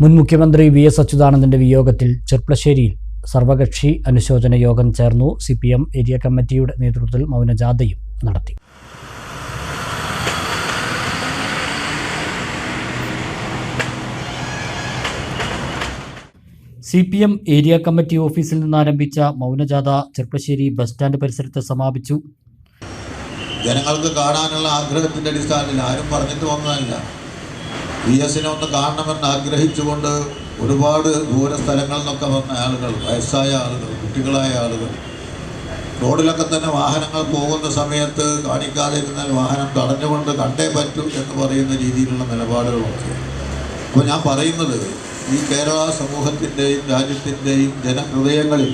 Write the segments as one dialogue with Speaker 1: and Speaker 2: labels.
Speaker 1: മുൻ മുഖ്യമന്ത്രി V S അച്യുതാനന്ദന്റെ വിയോഗത്തിൽ ചെർപ്പളശ്ശേരിയിൽ സർവകക്ഷി അനുശോചന യോഗം ചേർന്നു സി പി എം ഏരിയ കമ്മിറ്റിയുടെ നേതൃത്വത്തിൽ മൗനജാഥയും നടത്തി. C P M area committee ഓഫീസിൽ നിന്ന് ആരംഭിച്ച മൗനജാഥ ചെർപ്പശ്ശേരി ബസ് സ്റ്റാൻഡ് പരിസരത്ത് സമാപിച്ചു.
Speaker 2: ജനങ്ങൾക്ക് കാണാനുള്ള ആഗ്രഹത്തിന്റെ അടിസ്ഥാനത്തിൽ ആരും പറഞ്ഞിട്ട് വന്നതല്ല. വി എസിനെ ഒന്ന് കാണണമെന്ന് ആഗ്രഹിച്ചുകൊണ്ട് ഒരുപാട് ദൂര സ്ഥലങ്ങളിൽ നിന്നൊക്കെ വന്ന ആളുകൾ വയസ്സായ ആളുകൾ കുട്ടികളായ ആളുകൾ. റോഡിലൊക്കെ തന്നെ വാഹനങ്ങൾ പോകുന്ന സമയത്ത് കാണിക്കാതെ ഇരുന്ന വാഹനം തടഞ്ഞുകൊണ്ട് കണ്ടേ പറ്റൂ എന്ന് പറയുന്ന രീതിയിലുള്ള നിലപാടുകളൊക്കെ. അപ്പോൾ ഞാൻ പറയുന്നത് ഈ കേരള സമൂഹത്തിന്റെയും രാജ്യത്തിന്റെയും ജനഹൃദയങ്ങളിൽ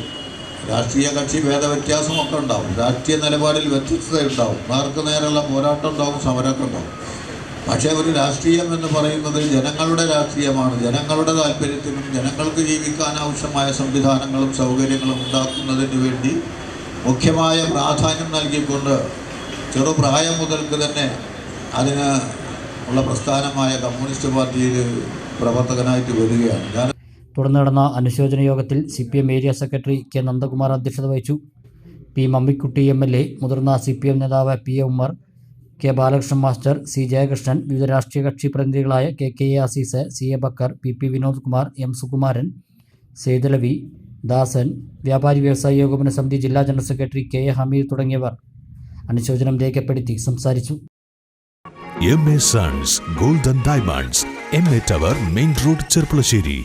Speaker 2: രാഷ്ട്രീയ കക്ഷി ഭേദവ്യത്യാസമൊക്കെ ഉണ്ടാവും. രാഷ്ട്രീയ നിലപാടിൽ വ്യത്യസ്തത ഉണ്ടാവും നേർക്ക് നേരെയുള്ള പോരാട്ടം ഉണ്ടാവും സമരമൊക്കെ ഉണ്ടാവും. പക്ഷേ ഒരു രാഷ്ട്രീയം എന്ന് പറയുന്നത് ജനങ്ങളുടെ രാഷ്ട്രീയമാണ്. ജനങ്ങളുടെ താല്പര്യത്തിനും ജനങ്ങൾക്ക് ജീവിക്കാൻ ആവശ്യമായ സംവിധാനങ്ങളും സൗകര്യങ്ങളും ഉണ്ടാക്കുന്നതിന് വേണ്ടി മുഖ്യമായ പ്രാധാന്യം നൽകിക്കൊണ്ട് ചെറുപ്രായം മുതൽക്ക് തന്നെ അതിന് ഉള്ള പ്രസ്ഥാനമായ കമ്മ്യൂണിസ്റ്റ് പാർട്ടിയിൽ പ്രവർത്തകനായിട്ട് വരികയാണ്. ഞാൻ
Speaker 1: തുടർന്ന് നടന്ന അനുശോചന യോഗത്തിൽ C P M area secretary K Nandakumar അധ്യക്ഷത വഹിച്ചു. P Mammikutty M L A മുതിർന്ന സി പി എം നേതാവ് P A Ummer K Balakrishnan master C Jayakrishnan വിവിധ രാഷ്ട്രീയ കക്ഷി പ്രതിനിധികളായ K K A Azeez C A Bakkar P P Vinod Kumar M Sukumaran Sethulavi Dasan വ്യാപാരി വ്യവസായ ഏകോപന സമിതി ജില്ലാ general secretary K A Hameed തുടങ്ങിയവർ അനുശോചനം രേഖപ്പെടുത്തി സംസാരിച്ചു.
Speaker 3: M A sons golden diamonds M A tower main road Cherpulassery.